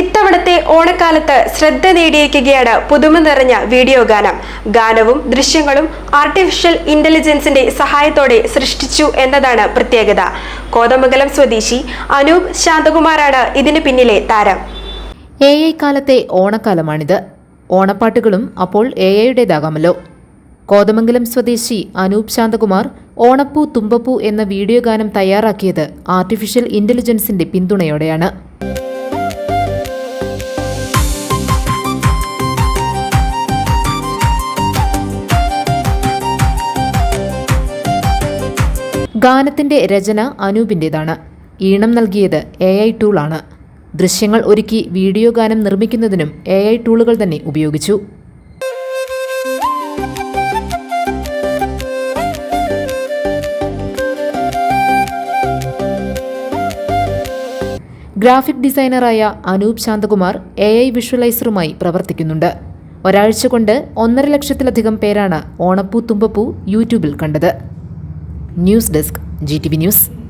ഇത്തവണത്തെ ഓണക്കാലത്ത് ശ്രദ്ധ നേടിയിരിക്കുകയാണ് പുതുമ നിറഞ്ഞ വീഡിയോ ഗാനം. ഗാനവും ദൃശ്യങ്ങളും ആർട്ടിഫിഷ്യൽ ഇന്റലിജൻസിന്റെ സഹായത്തോടെ സൃഷ്ടിച്ചു എന്നതാണ് പ്രത്യേകത. കോതമംഗലം സ്വദേശി അനൂപ് ശാന്തകുമാറാണ് ഇതിന് പിന്നിലെ താരം. എ ഐ കാലത്തെ ഓണക്കാലമാണിത്. ഓണപ്പാട്ടുകളും അപ്പോൾ എ ഐയുടേതാകാമല്ലോ. കോതമംഗലം സ്വദേശി അനൂപ് ശാന്തകുമാർ ഓണപ്പൂ തുമ്പപ്പൂ എന്ന വീഡിയോ ഗാനം തയ്യാറാക്കിയത് ആർട്ടിഫിഷ്യൽ ഇന്റലിജൻസിന്റെ പിന്തുണയോടെയാണ്. ഗാനത്തിന്റെ രചന അനൂപിന്റേതാണ് ഈണം നൽകിയത് എ ഐ ടൂളാണ് ദൃശ്യങ്ങൾ ഒരുക്കി വീഡിയോ ഗാനം നിർമ്മിക്കുന്നതിനും എ ഐ ടൂളുകൾ തന്നെ ഉപയോഗിച്ചു. ഗ്രാഫിക് ഡിസൈനറായ അനൂപ് ശാന്തകുമാർ എ ഐ വിഷ്വലൈസറുമായി പ്രവർത്തിക്കുന്നുണ്ട്. ഒരാഴ്ച കൊണ്ട് ഒന്നര ലക്ഷത്തിലധികം പേരാണ് ഓണപ്പൂ തുമ്പപ്പൂ യൂട്യൂബിൽ കണ്ടത്. News desk G news.